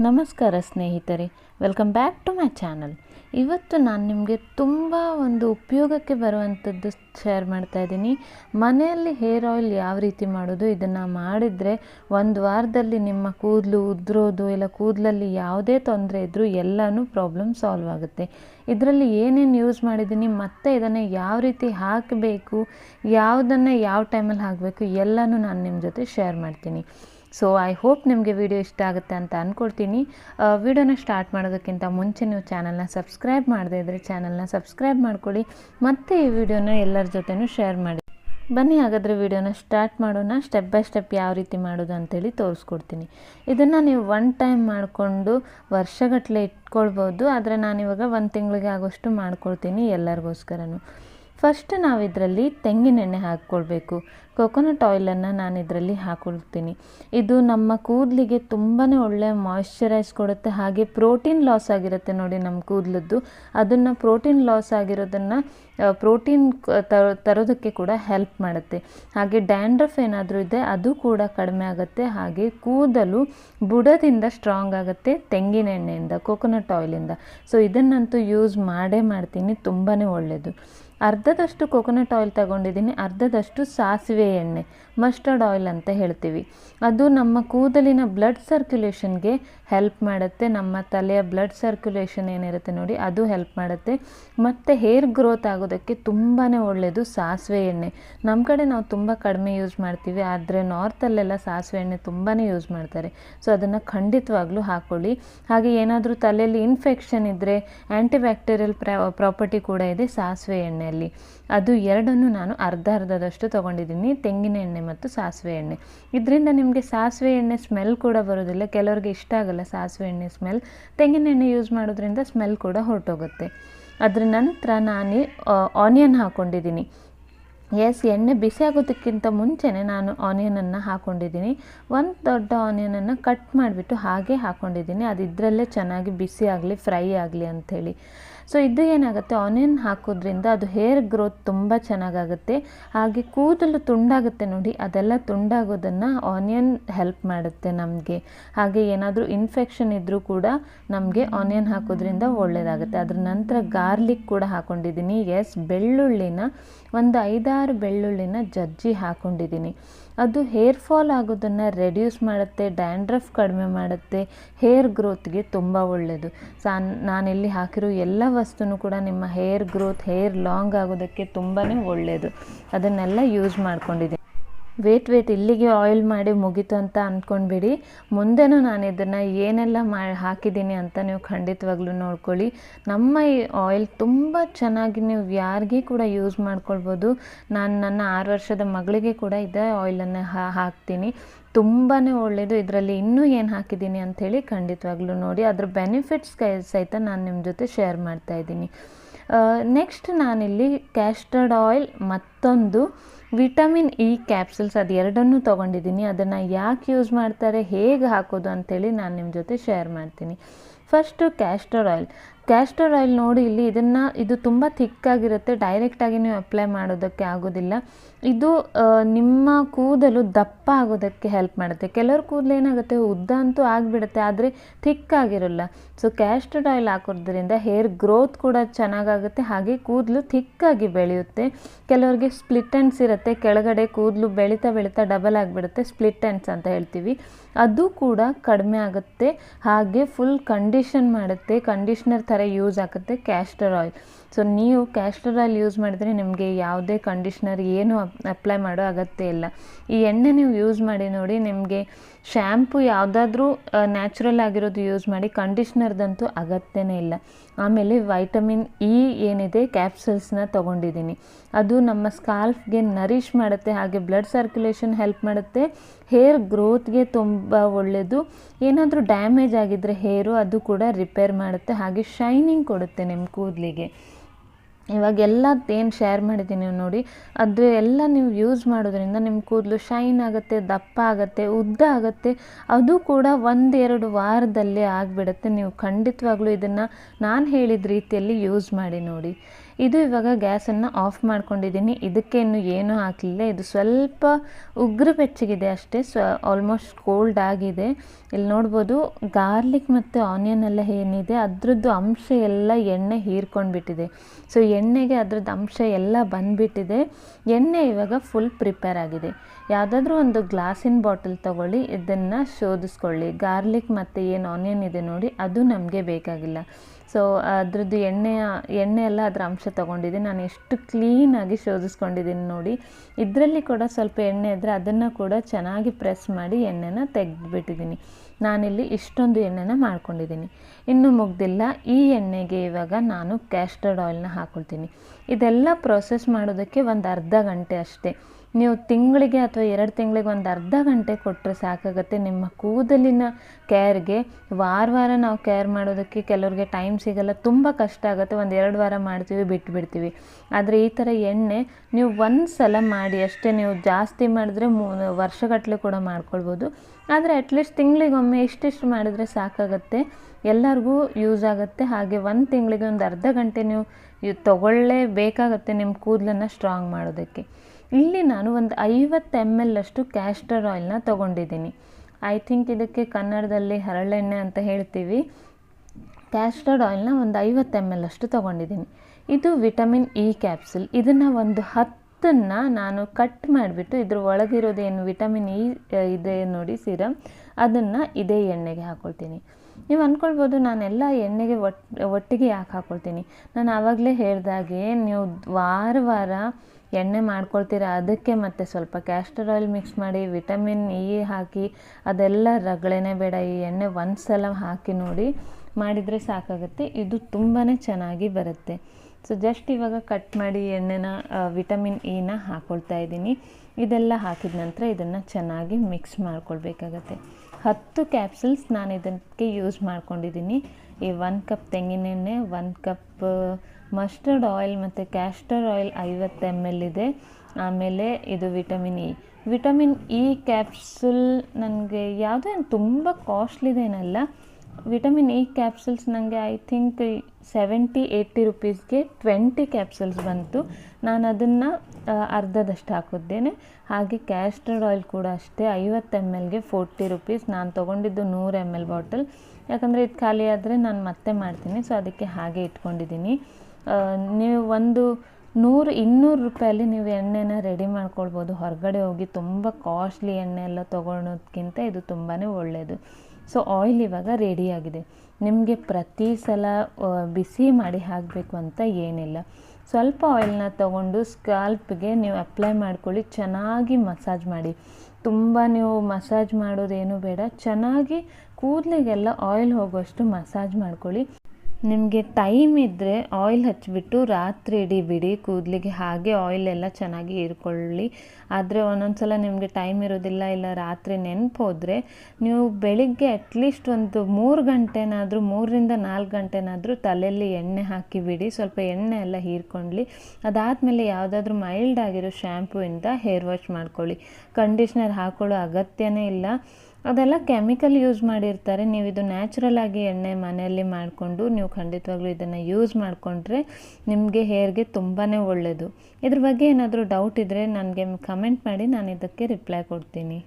ನಮಸ್ಕಾರ ಸ್ನೇಹಿತರೆ welcome back to my channel ಇವತ್ತು ನಾನು ನಿಮಗೆ ತುಂಬ ಒಂದು ಉಪಯೋಗಕ್ಕೆ ಬರುವಂಥದ್ದು ಶೇರ್ ಮಾಡ್ತಾ ಇದ್ದೀನಿ. ಮನೆಯಲ್ಲಿ ಹೇರ್ ಆಯಿಲ್ ಯಾವ ರೀತಿ ಮಾಡೋದು, ಇದನ್ನು ಮಾಡಿದರೆ ಒಂದು ವಾರದಲ್ಲಿ ನಿಮ್ಮ ಕೂದಲು ಉದುರೋದು, ಇಲ್ಲ ಕೂದಲಲ್ಲಿ ಯಾವುದೇ ತೊಂದರೆ ಇದ್ದರೂ ಎಲ್ಲನೂ ಪ್ರಾಬ್ಲಮ್ ಸಾಲ್ವ್ ಆಗುತ್ತೆ. ಇದರಲ್ಲಿ ಏನೇನು ಯೂಸ್ ಮಾಡಿದ್ದೀನಿ, ಮತ್ತು ಇದನ್ನು ಯಾವ ರೀತಿ ಹಾಕಬೇಕು, ಯಾವುದನ್ನು ಯಾವ ಟೈಮಲ್ಲಿ ಹಾಕಬೇಕು, ಎಲ್ಲನೂ ನಾನು ನಿಮ್ಮ ಜೊತೆ ಶೇರ್ ಮಾಡ್ತೀನಿ. ಸೊ ಐ ಹೋಪ್ ನಿಮಗೆ ವಿಡಿಯೋ ಇಷ್ಟ ಆಗುತ್ತೆ ಅಂತ ಅಂದ್ಕೊಳ್ತೀನಿ ವಿಡಿಯೋನ ಸ್ಟಾರ್ಟ್ ಮಾಡೋದಕ್ಕಿಂತ ಮುಂಚೆ ನೀವು ಚಾನಲ್ನ ಸಬ್ಸ್ಕ್ರೈಬ್ ಮಾಡದೇ ಇದ್ದರೆ ಚಾನಲ್ನ ಸಬ್ಸ್ಕ್ರೈಬ್ ಮಾಡ್ಕೊಳ್ಳಿ. ಮತ್ತು ಈ ವಿಡಿಯೋನ ಎಲ್ಲರ ಜೊತೆನೂ ಶೇರ್ ಮಾಡಿ. ಬನ್ನಿ, ಹಾಗಾದರೆ ವಿಡಿಯೋನ ಸ್ಟಾರ್ಟ್ ಮಾಡೋಣ. ಸ್ಟೆಪ್ ಬೈ ಸ್ಟೆಪ್ ಯಾವ ರೀತಿ ಮಾಡೋದು ಅಂತೇಳಿ ತೋರಿಸ್ಕೊಡ್ತೀನಿ. ಇದನ್ನು ನೀವು ಒನ್ ಟೈಮ್ ಮಾಡಿಕೊಂಡು ವರ್ಷಗಟ್ಟಲೆ ಇಟ್ಕೊಳ್ಬೋದು. ಆದರೆ ನಾನಿವಾಗ ಒಂದು ತಿಂಗಳಿಗೆ ಆಗೋಷ್ಟು ಮಾಡ್ಕೊಳ್ತೀನಿ ಎಲ್ಲರಿಗೋಸ್ಕರನೂ. ಫಸ್ಟ್ ನಾವು ಇದರಲ್ಲಿ ತೆಂಗಿನೆಣ್ಣೆ ಹಾಕ್ಕೊಳ್ಬೇಕು. ಕೊಕೊನಟ್ ಆಯಿಲನ್ನು ನಾನು ಇದರಲ್ಲಿ ಹಾಕೊಳ್ತೀನಿ. ಇದು ನಮ್ಮ ಕೂದಲಿಗೆ ತುಂಬಾ ಒಳ್ಳೆ ಮಾಯಶ್ಚರೈಸ್ ಕೊಡುತ್ತೆ. ಹಾಗೆ ಪ್ರೋಟೀನ್ ಲಾಸ್ ಆಗಿರುತ್ತೆ ನೋಡಿ ನಮ್ಮ ಕೂದಲದ್ದು. ಅದನ್ನು ಪ್ರೋಟೀನ್ ಲಾಸ್ ಆಗಿರೋದನ್ನು ಪ್ರೋಟೀನ್ ತರೋದಕ್ಕೆ ಕೂಡ ಹೆಲ್ಪ್ ಮಾಡುತ್ತೆ. ಹಾಗೆ ಡ್ಯಾಂಡ್ರಫ್ ಏನಾದರೂ ಇದೆ, ಅದು ಕೂಡ ಕಡಿಮೆ ಆಗುತ್ತೆ. ಹಾಗೆ ಕೂದಲು ಬುಡದಿಂದ ಸ್ಟ್ರಾಂಗ್ ಆಗುತ್ತೆ ತೆಂಗಿನೆಣ್ಣೆಯಿಂದ ಕೊಕೊನಟ್ ಆಯಿಲಿಂದ ಸೊ ಇದನ್ನಂತೂ ಯೂಸ್ ಮಾಡೇ ಮಾಡ್ತೀನಿ. ತುಂಬಾ ಒಳ್ಳೆಯದು ಅರ್ಧದಷ್ಟು ಕೊಕೊನಟ್ ಆಯಿಲ್ ತಗೊಂಡಿದ್ದೀನಿ, ಅರ್ಧದಷ್ಟು ಸಾಸಿವೆ ಎಣ್ಣೆ ಮಸ್ಟರ್ಡ್ ಆಯಿಲ್ ಅಂತ ಹೇಳ್ತೀವಿ. ಅದು ನಮ್ಮ ಕೂದಲಿನ ಬ್ಲಡ್ ಸರ್ಕ್ಯುಲೇಷನ್ಗೆ ಹೆಲ್ಪ್ ಮಾಡುತ್ತೆ. ನಮ್ಮ ತಲೆಯ ಬ್ಲಡ್ ಸರ್ಕ್ಯುಲೇಷನ್ ಏನಿರುತ್ತೆ ನೋಡಿ, ಅದು ಹೆಲ್ಪ್ ಮಾಡುತ್ತೆ. ಮತ್ತು ಹೇರ್ ಗ್ರೋತ್ ಆಗೋದಕ್ಕೆ ತುಂಬಾ ಒಳ್ಳೆಯದು ಸಾಸಿವೆ ಎಣ್ಣೆ. ನಮ್ಮ ಕಡೆ ನಾವು ತುಂಬ ಕಡಿಮೆ ಯೂಸ್ ಮಾಡ್ತೀವಿ, ಆದರೆ ನಾರ್ತಲ್ಲೆಲ್ಲ ಸಾಸಿವೆ ಎಣ್ಣೆ ತುಂಬಾ ಯೂಸ್ ಮಾಡ್ತಾರೆ. ಸೊ ಅದನ್ನು ಖಂಡಿತವಾಗ್ಲೂ ಹಾಕ್ಕೊಳ್ಳಿ ಹಾಗೆ ಏನಾದರೂ ತಲೆಯಲ್ಲಿ ಇನ್ಫೆಕ್ಷನ್ ಇದ್ದರೆ ಆ್ಯಂಟಿಬ್ಯಾಕ್ಟೀರಿಯಲ್ ಪ್ರಾಪರ್ಟಿ ಕೂಡ ಇದೆ, ಸಾಸಿವೆ ಎಣ್ಣೆಯಲ್ಲಿ. ಅದು ಎರಡನ್ನು ನಾನು ಅರ್ಧ ಅರ್ಧದಷ್ಟು ತೊಗೊಂಡಿದ್ದೀನಿ. ತೆಂಗಿನ ಎಣ್ಣೆ ಮತ್ತು ಸಾಸಿವೆ ಎಣ್ಣೆ. ಇದರಿಂದ ನಿಮಗೆ ಸಾಸಿವೆ ಎಣ್ಣೆ ಸ್ಮೆಲ್ ಕೂಡ ಬರೋದಿಲ್ಲ. ಕೆಲವರಿಗೆ ಇಷ್ಟ ಆಗಲ್ಲ ಸಾಸಿವೆ ಎಣ್ಣೆ ಸ್ಮೆಲ್. ತೆಂಗಿನ ಎಣ್ಣೆ ಯೂಸ್ ಮಾಡೋದ್ರಿಂದ ಸ್ಮೆಲ್ ಕೂಡ ಹೊರಟೋಗುತ್ತೆ. ಅದರ ನಂತರ ನಾನು ಆನಿಯನ್ ಹಾಕ್ಕೊಂಡಿದ್ದೀನಿ ಎಸ್ ಎಣ್ಣೆ ಬಿಸಿ ಆಗೋದಕ್ಕಿಂತ ಮುಂಚೆನೇ ನಾನು ಆನಿಯನನ್ನು ಹಾಕ್ಕೊಂಡಿದ್ದೀನಿ ಒಂದು ದೊಡ್ಡ ಆನಿಯನನ್ನು ಕಟ್ ಮಾಡಿಬಿಟ್ಟು ಹಾಗೆ ಹಾಕ್ಕೊಂಡಿದ್ದೀನಿ ಅದು ಇದರಲ್ಲೇ ಚೆನ್ನಾಗಿ ಬಿಸಿ ಆಗಲಿ ಫ್ರೈ ಆಗಲಿ ಅಂಥೇಳಿ. ಸೊ ಇದು ಏನಾಗುತ್ತೆ? ಆನಿಯನ್ ಹಾಕೋದ್ರಿಂದ ಅದು ಹೇರ್ ಗ್ರೋತ್ ತುಂಬ ಚೆನ್ನಾಗಾಗುತ್ತೆ. ಹಾಗೆ ಕೂದಲು ತುಂಡಾಗುತ್ತೆ ನೋಡಿ, ಅದೆಲ್ಲ ತುಂಡಾಗೋದನ್ನು ಆನಿಯನ್ ಹೆಲ್ಪ್ ಮಾಡುತ್ತೆ ನಮಗೆ. ಹಾಗೆ ಏನಾದರೂ ಇನ್ಫೆಕ್ಷನ್ ಇದ್ದರೂ ಕೂಡ ನಮಗೆ ಆನಿಯನ್ ಹಾಕೋದ್ರಿಂದ ಒಳ್ಳೆಯದಾಗುತ್ತೆ ಅದ್ರ ನಂತರ ಗಾರ್ಲಿಕ್ ಕೂಡ ಹಾಕ್ಕೊಂಡಿದ್ದೀನಿ ಎಸ್ ಬೆಳ್ಳುಳ್ಳಿನ, ಒಂದು ಐದಾರು ಬೆಳ್ಳುಳ್ಳಿನ ಜಜ್ಜಿ ಹಾಕ್ಕೊಂಡಿದ್ದೀನಿ ಅದು ಹೇರ್ ಫಾಲ್ ಆಗೋದನ್ನು ರೆಡ್ಯೂಸ್ ಮಾಡುತ್ತೆ, ಡ್ಯಾಂಡ್ರಫ್ ಕಡಿಮೆ ಮಾಡುತ್ತೆ, ಹೇರ್ ಗ್ರೋತ್ಗೆ ತುಂಬ ಒಳ್ಳೆಯದು ಸಾ ನಾನಿಲ್ಲಿ ಹಾಕಿರೋ ಎಲ್ಲ ವಸ್ತುನೂ ಕೂಡ ನಿಮ್ಮ ಹೇರ್ ಗ್ರೋತ್, ಹೇರ್ ಲಾಂಗ್ ಆಗೋದಕ್ಕೆ ತುಂಬಾ ಒಳ್ಳೆಯದು ಅದನ್ನೆಲ್ಲ ಯೂಸ್ ಮಾಡ್ಕೊಂಡಿದ್ದೀನಿ. ವೇಟ್ ವೇಟ್ ಇಲ್ಲಿಗೆ ಆಯಿಲ್ ಮಾಡಿ ಮುಗೀತು ಅಂತ ಅಂದ್ಕೊಂಡ್ಬಿಡಿ ಮುಂದೆನೂ ನಾನು ಇದನ್ನು ಏನೆಲ್ಲ ಮಾ, ಹಾಕಿದ್ದೀನಿ ಅಂತ ನೀವು ಖಂಡಿತವಾಗ್ಲೂ ನೋಡ್ಕೊಳ್ಳಿ. ನಮ್ಮ ಈ ಆಯಿಲ್ ತುಂಬ ಚೆನ್ನಾಗಿ ನೀವು ಯಾರಿಗೆ ಕೂಡ ಯೂಸ್ ಮಾಡ್ಕೊಳ್ಬೋದು. ನಾನು ನನ್ನ ಆರು ವರ್ಷದ ಮಗಳಿಗೆ ಕೂಡ ಇದೇ ಆಯಿಲನ್ನು ಹಾಕ್ತೀನಿ. ತುಂಬಾ ಒಳ್ಳೆಯದು ಇದರಲ್ಲಿ ಇನ್ನೂ ಏನು ಹಾಕಿದ್ದೀನಿ ಅಂಥೇಳಿ ಖಂಡಿತವಾಗ್ಲೂ ನೋಡಿ. ಅದ್ರ ಬೆನಿಫಿಟ್ಸ್ ಕೈ, ಸಹಿತ ನಾನು ನಿಮ್ಮ ಜೊತೆ ಶೇರ್ ಮಾಡ್ತಾ ಇದ್ದೀನಿ. ನೆಕ್ಸ್ಟ್ ನಾನಿಲ್ಲಿ ಕ್ಯಾಸ್ಟರ್ಡ್ ಆಯಿಲ್ ಮತ್ತೊಂದು. ವಿಟಮಿನ್ ಇ ಕ್ಯಾಪ್ಸುಲ್ಸ್ ಅದು ಎರಡನ್ನೂ ತೊಗೊಂಡಿದ್ದೀನಿ. ಅದನ್ನು ಯಾಕೆ ಯೂಸ್ ಮಾಡ್ತಾರೆ, ಹೇಗೆ ಹಾಕೋದು ಅಂಥೇಳಿ ನಾನು ನಿಮ್ಮ ಜೊತೆ ಶೇರ್ ಮಾಡ್ತೀನಿ. First castor oil castor oil ನೋಡಿ ಇಲ್ಲಿ ಇದನ್ನು, ಇದು ತುಂಬ ಥಿಕ್ಕಾಗಿರುತ್ತೆ. ಡೈರೆಕ್ಟಾಗಿ ನೀವು ಅಪ್ಲೈ ಮಾಡೋದಕ್ಕೆ ಆಗೋದಿಲ್ಲ. ಇದು ನಿಮ್ಮ ಕೂದಲು ದಪ್ಪ ಆಗೋದಕ್ಕೆ ಹೆಲ್ಪ್ ಮಾಡುತ್ತೆ. ಕೆಲವ್ರ ಕೂದಲು ಏನಾಗುತ್ತೆ, ಉದ್ದ ಅಂತೂ ಆಗಿಬಿಡುತ್ತೆ, ಆದರೆ ಥಿಕ್ಕಾಗಿರೋಲ್ಲ. ಸೊ ಕ್ಯಾಸ್ಟರ್ಡ್ ಆಯಿಲ್ ಹಾಕೋದ್ರಿಂದ ಹೇರ್ ಗ್ರೋತ್ ಕೂಡ ಚೆನ್ನಾಗಾಗುತ್ತೆ, ಹಾಗೆ ಕೂದಲು ಥಿಕ್ಕಾಗಿ ಬೆಳೆಯುತ್ತೆ. ಕೆಲವರಿಗೆ ಸ್ಪ್ಲಿಟ್ ಎಂಡ್ಸ್ ಇರುತ್ತೆ, ಕೆಳಗಡೆ ಕೂದಲು ಬೆಳೀತಾ ಬೆಳೀತಾ ಡಬಲ್ ಆಗಿಬಿಡುತ್ತೆ ಸ್ಪ್ಲಿಟ್ ಎಂಡ್ಸ್ ಅಂತ ಹೇಳ್ತೀವಿ. ಅದು ಕೂಡ ಕಡಿಮೆ ಆಗುತ್ತೆ, ಹಾಗೆ ಫುಲ್ ಕಂಡೀಷನ್ ಮಾಡುತ್ತೆ ಕಂಡೀಷ್ನರ್ ಥರ ಯೂಸ್ ಆಗುತ್ತೆ ಕ್ಯಾಸ್ಟರ್ ಆಯಿಲ್ ಸೊ ನೀವು ಕ್ಯಾಸ್ಟರ್ ಆಯಿಲ್ ಯೂಸ್ ಮಾಡಿದರೆ ನಿಮಗೆ ಯಾವುದೇ ಕಂಡೀಷ್ನರ್ ಏನು ಅಪ್ಲೈ ಮಾಡೋ ಅಗತ್ಯ ಇಲ್ಲ. ಈ ಎಣ್ಣೆ ನೀವು ಯೂಸ್ ಮಾಡಿ ನೋಡಿ ನಿಮಗೆ ಶ್ಯಾಂಪು ಯಾವುದಾದ್ರೂ ನ್ಯಾಚುರಲ್ ಆಗಿರೋದು ಯೂಸ್ ಮಾಡಿ ಕಂಡೀಷ್ನರ್ದಂತೂ ಅಗತ್ಯನೇ ಇಲ್ಲ. ಆಮೇಲೆ ವೈಟಮಿನ್ ಇ ಏನಿದೆ ಕ್ಯಾಪ್ಸಲ್ಸ್ನ ತೊಗೊಂಡಿದ್ದೀನಿ. ಅದು ನಮ್ಮ ಸ್ಕಾಲ್ಫ್ಗೆ ನರಿಷ್ ಮಾಡುತ್ತೆ, ಹಾಗೆ ಬ್ಲಡ್ ಸರ್ಕ್ಯುಲೇಷನ್ ಹೆಲ್ಪ್ ಮಾಡುತ್ತೆ. ಹೇರ್ ಗ್ರೋತ್ಗೆ ತುಂಬ ಒಳ್ಳೆಯದು ಏನಾದರೂ ಡ್ಯಾಮೇಜ್ ಆಗಿದ್ದರೆ ಹೇರು ಅದು ಕೂಡ ರಿಪೇರ್ ಮಾಡುತ್ತೆ, ಹಾಗೆ ಶೈನಿಂಗ್ ಕೊಡುತ್ತೆ ನಿಮ್ಮ ಕೂದಲಿಗೆ. ಇವಾಗೆಲ್ಲ ಏನು ಶೇರ್ ಮಾಡಿದ್ದೀನಿ ನೋಡಿ ಅದು ಎಲ್ಲ ನೀವು ಯೂಸ್ ಮಾಡೋದ್ರಿಂದ ನಿಮ್ಮ ಕೂದಲು ಶೈನ್ ಆಗುತ್ತೆ, ದಪ್ಪ ಆಗುತ್ತೆ, ಉದ್ದ ಆಗುತ್ತೆ, ಅದು ಕೂಡ ಒಂದೆರಡು ವಾರದಲ್ಲೇ ಆಗಿಬಿಡುತ್ತೆ. ನೀವು ಖಂಡಿತವಾಗ್ಲೂ ಇದನ್ನು ನಾನು ಹೇಳಿದ ರೀತಿಯಲ್ಲಿ ಯೂಸ್ ಮಾಡಿ ನೋಡಿ. ಇದು ಇವಾಗ ಗ್ಯಾಸನ್ನು ಆಫ್ ಮಾಡ್ಕೊಂಡಿದ್ದೀನಿ. ಇದಕ್ಕೆ ಇನ್ನು ಏನೂ ಹಾಕಲಿಲ್ಲ. ಇದು ಸ್ವಲ್ಪ ಉಗುರು ಬೆಚ್ಚಗಿದೆ ಅಷ್ಟೇ. ಸ್ವ ಆಲ್ಮೋಸ್ಟ್ ಕೋಲ್ಡ್ ಆಗಿದೆ. ಇಲ್ಲಿ ನೋಡ್ಬೋದು ಗಾರ್ಲಿಕ್ ಮತ್ತು ಆನಿಯನ್ ಎಲ್ಲ ಏನಿದೆ, ಅದರದ್ದು ಅಂಶ ಎಲ್ಲ ಎಣ್ಣೆ ಹೀರ್ಕೊಂಡ್ಬಿಟ್ಟಿದೆ. ಸೊ, ಎಣ್ಣೆಗೆ ಅದ್ರದ್ದು ಅಂಶ ಎಲ್ಲ ಬಂದುಬಿಟ್ಟಿದೆ. ಎಣ್ಣೆ ಇವಾಗ ಫುಲ್ ಪ್ರಿಪೇರ್ ಆಗಿದೆ. ಯಾವುದಾದ್ರೂ ಒಂದು ಗ್ಲಾಸಿನ ಬಾಟಲ್ ತೊಗೊಳ್ಳಿ, ಇದನ್ನು ಶೋಧಿಸ್ಕೊಳ್ಳಿ. ಗಾರ್ಲಿಕ್ ಮತ್ತು ಏನು ಆನಿಯನ್ ಇದೆ ನೋಡಿ, ಅದು ನಮಗೆ ಬೇಕಾಗಿಲ್ಲ. ಸೊ ಅದ್ರದ್ದು ಎಣ್ಣೆಯ ಎಣ್ಣೆ ಎಲ್ಲ ಅದರ ಅಂಶ ತೊಗೊಂಡಿದೆ ನಾನು ಎಷ್ಟು ಕ್ಲೀನಾಗಿ ಶೋಧಿಸ್ಕೊಂಡಿದ್ದೀನಿ ನೋಡಿ. ಇದರಲ್ಲಿ ಕೂಡ ಸ್ವಲ್ಪ ಎಣ್ಣೆ ಇದ್ದರೆ ಅದನ್ನು ಕೂಡ ಚೆನ್ನಾಗಿ ಪ್ರೆಸ್ ಮಾಡಿ ಎಣ್ಣೆನ ತೆಗೆದುಬಿಟ್ಟಿದ್ದೀನಿ. ನಾನಿಲ್ಲಿ ಇಷ್ಟೊಂದು ಎಣ್ಣೆನ ಮಾಡ್ಕೊಂಡಿದ್ದೀನಿ. ಇನ್ನು ಮುಗ್ದಿಲ್ಲ, ಈ ಎಣ್ಣೆಗೆ ಇವಾಗ ನಾನು ಕ್ಯಾಸ್ಟರ್ಡ್ ಆಯಿಲ್ನ ಹಾಕ್ಕೊಳ್ತೀನಿ ಇದೆಲ್ಲ ಪ್ರೊಸೆಸ್ ಮಾಡೋದಕ್ಕೆ ಒಂದು ಅರ್ಧ ಗಂಟೆ ಅಷ್ಟೇ. ನೀವು ತಿಂಗಳಿಗೆ ಅಥವಾ ಎರಡು ತಿಂಗಳಿಗೆ ಒಂದು ಅರ್ಧ ಗಂಟೆ ಕೊಟ್ಟರೆ ಸಾಕಾಗುತ್ತೆ. ನಿಮ್ಮ ಕೂದಲಿನ ಕೇರ್ಗೆ ವಾರ ವಾರ ನಾವು ಕೇರ್ ಮಾಡೋದಕ್ಕೆ ಕೆಲವ್ರಿಗೆ ಟೈಮ್ ಸಿಗಲ್ಲ, ತುಂಬ ಕಷ್ಟ ಆಗುತ್ತೆ. ಒಂದು ಎರಡು ವಾರ ಮಾಡ್ತೀವಿ, ಬಿಟ್ಬಿಡ್ತೀವಿ. ಆದರೆ ಈ ಥರ ಎಣ್ಣೆ ನೀವು ಒಂದು ಸಲ ಮಾಡಿ ಅಷ್ಟೇ, ನೀವು ಜಾಸ್ತಿ ಮಾಡಿದ್ರೆ ಮೂ ವರ್ಷಗಟ್ಟಲೆ ಕೂಡ ಮಾಡ್ಕೊಳ್ಬೋದು. ಆದರೆ ಅಟ್ಲೀಸ್ಟ್ ತಿಂಗಳಿಗೊಮ್ಮೆ ಇಷ್ಟಿಷ್ಟು ಮಾಡಿದ್ರೆ ಸಾಕಾಗುತ್ತೆ. ಎಲ್ಲರಿಗೂ ಯೂಸ್ ಆಗುತ್ತೆ. ಹಾಗೆ ಒಂದು ತಿಂಗಳಿಗೆ ಒಂದು ಅರ್ಧ ಗಂಟೆ ನೀವು ತೊಗೊಳ್ಳೇಬೇಕಾಗತ್ತೆ ನಿಮ್ಮ ಕೂದಲನ್ನು ಸ್ಟ್ರಾಂಗ್ ಮಾಡೋದಕ್ಕೆ. ಇಲ್ಲಿ ನಾನು ಒಂದು ಐವತ್ತು ಎಂ ಎಲ್ ಅಷ್ಟು ಕ್ಯಾಸ್ಟರ್ ಆಯಿಲ್ನ ತೊಗೊಂಡಿದ್ದೀನಿ. ಐ ಥಿಂಕ್ ಇದಕ್ಕೆ ಕನ್ನಡದಲ್ಲಿ ಹರಳೆಣ್ಣೆ ಅಂತ ಹೇಳ್ತೀವಿ. ಕ್ಯಾಸ್ಟರ್ಡ್ ಆಯಿಲ್ನ ಒಂದು ಐವತ್ತು ಎಂ ಎಲ್ ಅಷ್ಟು ತೊಗೊಂಡಿದ್ದೀನಿ. ಇದು ವಿಟಮಿನ್ ಇ ಕ್ಯಾಪ್ಸುಲ್ ಇದನ್ನು ಒಂದು ಹತ್ತನ್ನು ನಾನು ಕಟ್ ಮಾಡಿಬಿಟ್ಟು ಇದ್ರ ಒಳಗಿರೋದೇನು ವಿಟಮಿನ್ ಇ ಇದೆ ನೋಡಿ ಸಿರಮ್ ಅದನ್ನು ಇದೇ ಎಣ್ಣೆಗೆ ಹಾಕ್ಕೊಳ್ತೀನಿ ನೀವು ಅಂದ್ಕೊಳ್ಬೋದು ನಾನೆಲ್ಲ ಎಣ್ಣೆಗೆ ಒಟ್ಟು ಒಟ್ಟಿಗೆ ಯಾಕೆ ಹಾಕ್ಕೊಳ್ತೀನಿ ನಾನು ಆವಾಗಲೇ ಹೇಳಿದಾಗೆ ನೀವು ವಾರ ವಾರ ಎಣ್ಣೆ ಮಾಡ್ಕೊಳ್ತೀರ, ಅದಕ್ಕೆ ಮತ್ತೆ ಸ್ವಲ್ಪ ಕ್ಯಾಸ್ಟರ್ ಆಯಿಲ್ ಮಿಕ್ಸ್ ಮಾಡಿ ವಿಟಮಿನ್ ಇ ಹಾಕಿ, ಅದೆಲ್ಲ ರಗಳೆನೇ ಬೇಡ, ಈ ಎಣ್ಣೆ ಒಂದು ಸಲ ಹಾಕಿ ನೋಡಿ ಮಾಡಿದರೆ ಸಾಕಾಗುತ್ತೆ. ಇದು ತುಂಬಾ ಚೆನ್ನಾಗಿ ಬರುತ್ತೆ. ಸೊ ಜಸ್ಟ್ ಇವಾಗ ಕಟ್ ಮಾಡಿ ಎಣ್ಣೆನ ವಿಟಮಿನ್ ಇನ ಹಾಕ್ಕೊಳ್ತಾ ಇದ್ದೀನಿ. ಇದೆಲ್ಲ ಹಾಕಿದ ನಂತರ ಇದನ್ನು ಚೆನ್ನಾಗಿ ಮಿಕ್ಸ್ ಮಾಡ್ಕೊಳ್ಬೇಕಾಗತ್ತೆ. ಹತ್ತು ಕ್ಯಾಪ್ಸುಲ್ಸ್ ನಾನು ಇದಕ್ಕೆ ಯೂಸ್ ಮಾಡ್ಕೊಂಡಿದ್ದೀನಿ. ಈ ಒಂದು ಕಪ್ ತೆಂಗಿನೆಣ್ಣೆ ಒಂದು ಕಪ್ ಮಸ್ಟರ್ಡ್ ಆಯಿಲ್ ಮತ್ತು ಕ್ಯಾಸ್ಟರ್ ಆಯಿಲ್ ಐವತ್ತು ಎಂ ಎಲ್ ಇದೆ. ಆಮೇಲೆ ಇದು vitamin E vitamin E capsule ನನಗೆ ಯಾವುದೇ ತುಂಬ ಕಾಸ್ಟ್ಲಿದೇನಲ್ಲ ವಿಟಮಿನ್ ಇ ಕ್ಯಾಪ್ಸುಲ್ಸ್ ನನಗೆ ಐ ಥಿಂಕ್ ಸೆವೆಂಟಿ, ಏಯ್ಟಿ ರುಪೀಸ್ಗೆ ಟ್ವೆಂಟಿ ಕ್ಯಾಪ್ಸುಲ್ಸ್ ಬಂತು. ನಾನು ಅದನ್ನು ಅರ್ಧದಷ್ಟು ಹಾಕಿದ್ದೇನೆ ಹಾಗೆ ಕ್ಯಾಸ್ಟರ್ಡ್ ಆಯಿಲ್ ಕೂಡ ಅಷ್ಟೇ, ಐವತ್ತು ಎಂ ಎಲ್ಗೆ ಫೋರ್ಟಿ ರುಪೀಸ್. ನಾನು ತೊಗೊಂಡಿದ್ದು ನೂರು ಎಂ ಎಲ್ ಬಾಟಲ್. ಯಾಕಂದರೆ ಇದು ಖಾಲಿ ಆದರೆ ನಾನು ಮತ್ತೆ ಮಾಡ್ತೀನಿ, ಸೊ ಅದಕ್ಕೆ ಹಾಗೆ ಇಟ್ಕೊಂಡಿದ್ದೀನಿ. ನೀವು ಒಂದು ನೂರು, ಇನ್ನೂರು ರೂಪಾಯಲ್ಲಿ ನೀವು ಎಣ್ಣೆನ ರೆಡಿ ಮಾಡ್ಕೊಳ್ಬೋದು. ಹೊರಗಡೆ ಹೋಗಿ ತುಂಬ ಕಾಸ್ಟ್ಲಿ ಎಣ್ಣೆ ಎಲ್ಲ ತೊಗೊಳೋದಕ್ಕಿಂತ ಇದು ತುಂಬಾ ಒಳ್ಳೆಯದು ಸೊ ಆಯಿಲ್ ಇವಾಗ ರೆಡಿಯಾಗಿದೆ ನಿಮಗೆ ಪ್ರತಿ ಸಲ ಬಿಸಿ ಮಾಡಿ ಹಾಕಬೇಕು ಅಂತ ಏನಿಲ್ಲ. ಸ್ವಲ್ಪ ಆಯಿಲ್ನ ತಗೊಂಡು ಸ್ಕಾಲ್ಪ್ಗೆ ನೀವು ಅಪ್ಲೈ ಮಾಡ್ಕೊಳ್ಳಿ, ಚೆನ್ನಾಗಿ ಮಸಾಜ್ ಮಾಡಿ. ತುಂಬ ನೀವು ಮಸಾಜ್ ಮಾಡೋದೇನು ಬೇಡ, ಚೆನ್ನಾಗಿ ಕೂದಲಿಗೆಲ್ಲ ಆಯಿಲ್ ಹೋಗೋಷ್ಟು ಮಸಾಜ್ ಮಾಡ್ಕೊಳ್ಳಿ. ನಿಮಗೆ ಟೈಮ್ ಇದ್ದರೆ ಆಯಿಲ್ ಹಚ್ಚಿಬಿಟ್ಟು ರಾತ್ರಿ ಇಡೀ ಬಿಡಿ ಕೂದಲಿಗೆ ಹಾಗೆ ಆಯಿಲ್ ಎಲ್ಲ ಚೆನ್ನಾಗಿ ಹೀರ್ಕೊಳ್ಳಿ. ಆದರೆ ಒಂದೊಂದು ಸಲ ನಿಮಗೆ ಟೈಮ್ ಇರೋದಿಲ್ಲ ಇಲ್ಲ ರಾತ್ರಿ ನೆನಪು ಹೋದರೆ ನೀವು ಬೆಳಿಗ್ಗೆ ಅಟ್ಲೀಸ್ಟ್ ಒಂದು ಮೂರು ಗಂಟೆನಾದರೂ, ಮೂರರಿಂದ ನಾಲ್ಕು ಗಂಟೆನಾದರೂ ತಲೆಯಲ್ಲಿ ಎಣ್ಣೆ ಹಾಕಿ ಬಿಡಿ, ಸ್ವಲ್ಪ ಎಣ್ಣೆ ಎಲ್ಲ ಹೀರ್ಕೊಳ್ಳಿ. ಅದಾದಮೇಲೆ ಯಾವುದಾದ್ರೂ ಮೈಲ್ಡ್ ಆಗಿರೋ ಶ್ಯಾಂಪೂಯಿಂದ ಹೇರ್ ವಾಶ್ ಮಾಡ್ಕೊಳ್ಳಿ. ಕಂಡೀಷ್ನರ್ ಹಾಕೊಳ್ಳೋ ಅಗತ್ಯನೇ ಇಲ್ಲ. ಅದೆಲ್ಲ ಕೆಮಿಕಲ್ ಯೂಸ್ ಮಾಡಿರ್ತಾರೆ. ನೀವು ಇದು ನ್ಯಾಚುರಲ್ ಆಗಿ ಎಣ್ಣೆ ಮನೆಯಲ್ಲಿ ಮಾಡಿಕೊಂಡು, ನೀವು ಖಂಡಿತವಾಗ್ಲೂ ಇದನ್ನು ಯೂಸ್ ಮಾಡಿಕೊಂಡ್ರೆ ನಿಮಗೆ ಹೇರ್ಗೆ ತುಂಬಾ ಒಳ್ಳೆಯದು ಇದ್ರ ಬಗ್ಗೆ ಏನಾದರೂ ಡೌಟ್ ಇದ್ದರೆ ನನಗೆ ಕಮೆಂಟ್ ಮಾಡಿ, ನಾನು ಇದಕ್ಕೆ ರಿಪ್ಲೈ ಕೊಡ್ತೀನಿ.